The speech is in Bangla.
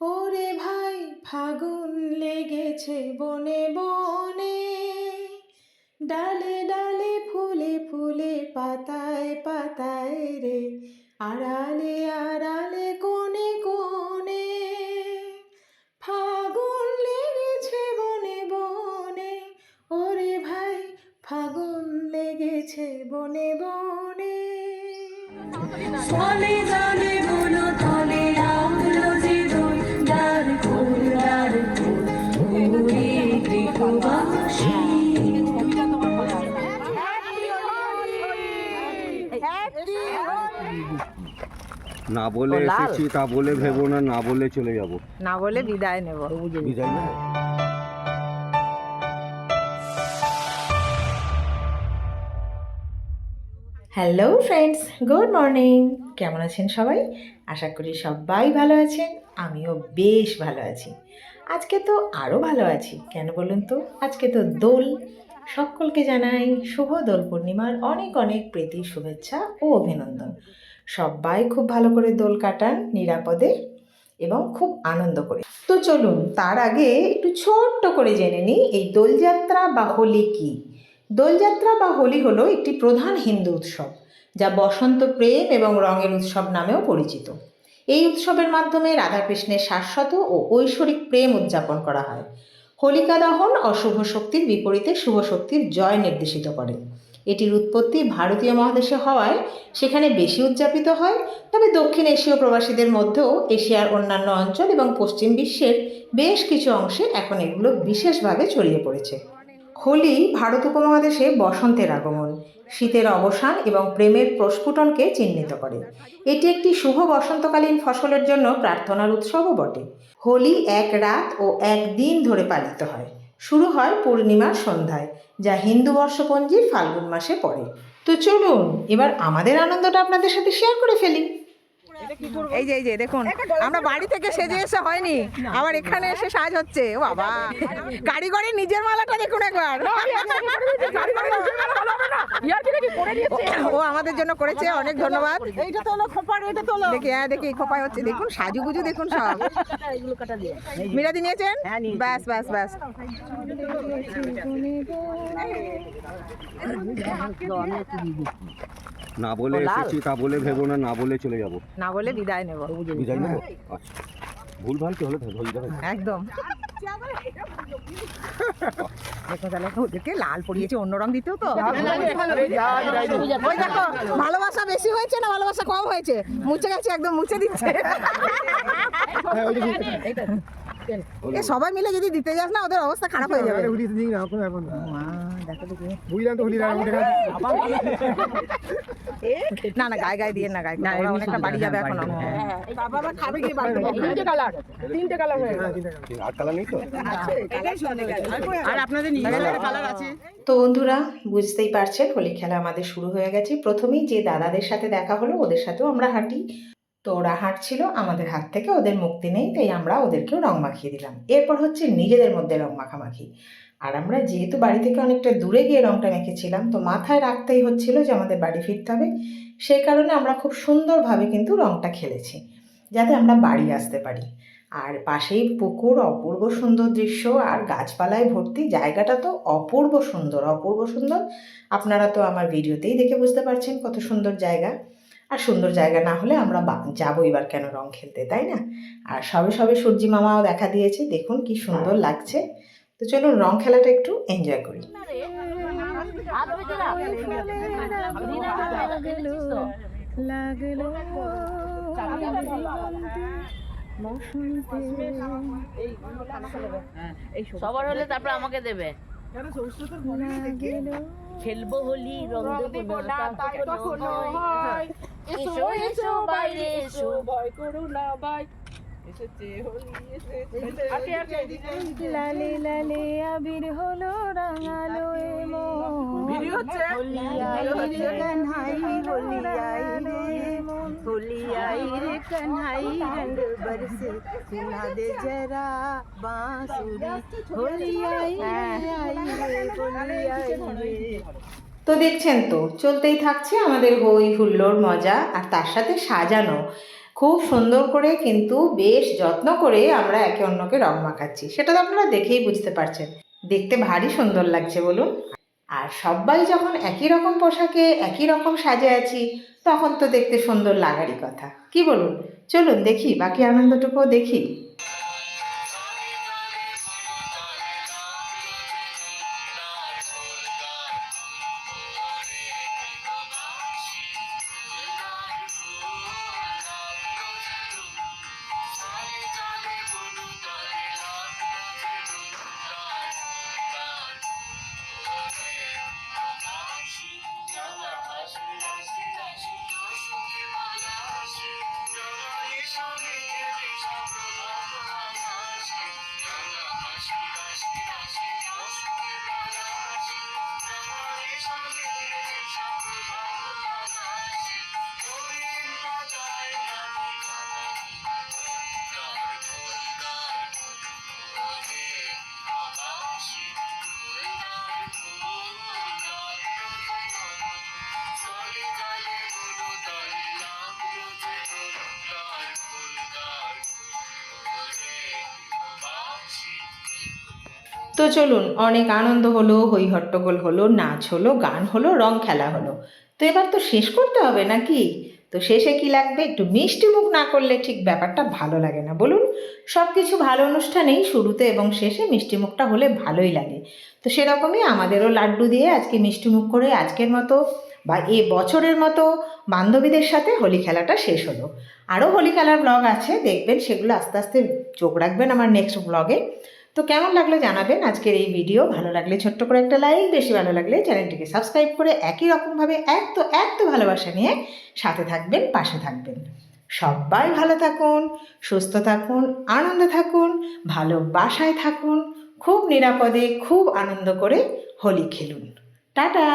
ওরে ভাই, ফাগুন লেগেছে বনে বনে। ডালে ডালে ফুলে ফুলে, পাতায় পাতায় রে। আড়ালে আড়ালে, কোণে কোণে। ফাগুন লেগেছে বনে বনে। ওরে ভাই, ফাগুন লেগেছে বনে বনে। ফলে না বলে এসেছি তা বলে ভেবো না না বলে চলে যাব। না বলে বিদায় নেব। বিদায় না হ্যালো ফ্রেন্ডস গুড মর্নিং কেমন আছেন সবাই? আশা করি সবাই ভালো আছেন। আমিও বেশ ভালো আছি। আজকে তো আরও ভালো আছি। কেন বলুন তো? আজকে তো দোল। সকলকে জানাই শুভ দোল পূর্ণিমার অনেক অনেক প্রীতি, শুভেচ্ছা ও অভিনন্দন। সবাই খুব ভালো করে দোল কাটান, নিরাপদে এবং খুব আনন্দ করে। তো চলুন, তার আগে একটু ছোট্ট করে জেনে নিই, এই দোলযাত্রা বা হোলি কী? দোলযাত্রা বা হোলি হলো একটি প্রধান হিন্দু উৎসব, যা বসন্ত প্রেম এবং রঙের উৎসব নামেও পরিচিত। এই উৎসবের মাধ্যমে রাধাকৃষ্ণের শাশ্বত ও ঐশ্বরিক প্রেম উদযাপন করা হয়। হোলিকা দহন অশুভ শক্তির বিপরীতে শুভ শক্তির জয় নির্দেশিত করে। এটির উৎপত্তি ভারতীয় মহাদেশে হওয়ায় সেখানে বেশি উদযাপিত হয়, তবে দক্ষিণ এশীয় প্রবাসীদের মধ্যেও এশিয়ার অন্যান্য অঞ্চল এবং পশ্চিম বিশ্বের বেশ কিছু অংশে এখন এগুলো বিশেষভাবে ছড়িয়ে পড়েছে। হোলি ভারত উপমহাদেশে বসন্তের আগমন। শীতের অবসান এবং প্রেমের প্রস্ফুটনকে চিহ্নিত করে। এটি একটি শুভ বসন্তকালীন ফসলের জন্য প্রার্থনার উৎসবও বটে। হোলি এক রাত ও এক দিন ধরে পালিত হয়। শুরু হয় পূর্ণিমার সন্ধ্যায়, যা হিন্দু বর্ষপঞ্জির ফাল্গুন মাসে পড়ে। তো চলুন, এবার আমাদের আনন্দটা আপনাদের সাথে শেয়ার করে ফেলি। এই যে এই যে দেখুন আমরা বাড়ি থেকে সেজে এসে হয়নি আবার এখানে এসে সাজ হচ্ছে ও বাবা। কারিগরের নিজের মালাটা দেখুন একবার। ও আমাদের জন্য করেছে অনেক ধন্যবাদ। এইটা তো হলো খোপার এটা তো হলো দেখি হ্যাঁ দেখি খোপায় হচ্ছে দেখুন সাজুগুজু দেখুন সব। মিরাদি নিয়েছেন? ব্যাস ব্যাস ব্যাস। না বলে এসেছি তা বলে ভেবো না না বলে চলে যাব। না বলে বিদায় নেব। বিদায় নেব? আচ্ছা। ভুল ভালো কি হলে? ধরে যাবে একদম। দেখো তাহলে ওদেরকে লাল পরিয়েছে অন্য রং দিতেও তো। ওই দেখো ভালোবাসা বেশি হয়েছে না ভালোবাসা কম হয়েছে? মুছে গেছে একদম মুছে দিচ্ছে। এ সবাই মিলে যদি দিতে যাস না ওদের অবস্থা খারাপ হয়ে যাবে। মা, দেখো দেখি। না না গায়ে গায়ে দিয়ে না গায়ে না অনেকটা বাড়ি যাবে এখনও। বাবা আবার খাবে কি? বাড়ি তিনটে কালার তিনটে কালার হয়ে গেছে। আর কালা নেই তো? আর আপনাদের নিজেদের কালার আছে? তো বন্ধুরা বুঝতেই পারছেন হোলি খেলা আমাদের শুরু হয়ে গেছে। প্রথমেই যে দাদাদের সাথে দেখা হলো ওদের সাথেও আমরা হাঁটি। তো ওরা হাঁটছিল, আমাদের হাত থেকে ওদের মুক্তি নেই, তাই আমরা ওদেরকেও রং মাখিয়ে দিলাম। এরপর হচ্ছে নিজেদের মধ্যে রং মাখামাখি। আর আমরা যেহেতু বাড়ি থেকে অনেকটা দূরে গিয়ে রংটা মেখেছিলাম, তো মাথায় রাখতেই হচ্ছিল যে আমাদের বাড়ি ফিরতে হবে। সেই কারণে আমরা খুব সুন্দরভাবে কিন্তু রংটা খেলেছি, যাতে আমরা বাড়ি আসতে পারি। আর পাশেই পুকুর, অপূর্ব সুন্দর দৃশ্য, আর গাছপালায় ভর্তি জায়গাটা তো অপূর্ব সুন্দর অপূর্ব সুন্দর। আপনারা তো আমার ভিডিওতেই দেখে বুঝতে পারছেন কত সুন্দর জায়গা। আর সুন্দর জায়গা না হলে আমরা বা- যাব এবার কেন রং খেলতে তাই না? আর সবে সবে সূর্যি মামাও দেখা দিয়েছে দেখুন কি সুন্দর লাগছে। তো চলুন রং খেলাটা একটু এনজয় করি। সবার হলে তারপর আমাকে দেবে। খেলব হোলি রং দেবো না হয়। এসো এসো বাইরে এসো ভয় করো না বাই লালে লালে আবির হলো রাঙালো কানহাই হোলিয়াই রে হোলিয়াই রে কানহাই রঙ বরসে सुना दे जरा बांसुरी होली आई आई रे होली आई रे তো দেখছেন তো, চলতেই থাকছে আমাদের হই হুল্লোর মজা আর তার সাথে সাজানো। খুব সুন্দর করে কিন্তু বেশ যত্ন করে আমরা একে অন্যকে রং মাখাচ্ছি। সেটা তো আপনারা দেখেই বুঝতে পারছেন। দেখতে ভারী সুন্দর লাগছে বলুন। আর সবাই যখন একই রকম পোশাকে, একই রকম সাজে আছি, তখন তো দেখতে সুন্দর লাগারই কথা। কি বলুন? চলুন দেখি, বাকি আনন্দটুকুও দেখি। তো চলুন, অনেক আনন্দ হলো হই হট্টগোল হলো, নাচ হলো, গান হলো, রং খেলা হলো। তো এবার তো শেষ করতে হবে নাকি? তো শেষে কি লাগবে? একটু মিষ্টি মুখ না করলে ঠিক ব্যাপারটা ভালো লাগে না। বলুন সব কিছু ভালো অনুষ্ঠানেই শুরুতে এবং শেষে মিষ্টি মুখটা হলে ভালোই লাগে। তো সেরকমই আমাদেরও লাড্ডু দিয়ে আজকে মিষ্টি মুখ করে আজকের মতো বা এ বছরের মতো বান্ধবীদের সাথে হোলি খেলাটা শেষ হলো। আরও হোলি খেলার ব্লগ আছে, দেখবেন সেগুলো আস্তে আস্তে চোখ রাখবেন আমার নেক্সট ব্লগে তো কেমন লাগল জানাবেন আজকের এই ভিডিও ভালো লাগলে ছোট্ট করে একটা লাইক বেশি ভালো লাগলে চ্যানেলটিকে সাবস্ক্রাইব করে একই রকমভাবে এক তো এক তো ভালোবাসা নিয়ে সাথে থাকবেন, পাশে থাকবেন। সবাই ভালো থাকুন, সুস্থ থাকুন, আনন্দে থাকুন, ভালোবাসায় থাকুন, খুব নিরাপদে, খুব আনন্দ করে হোলি খেলুন। টাটা!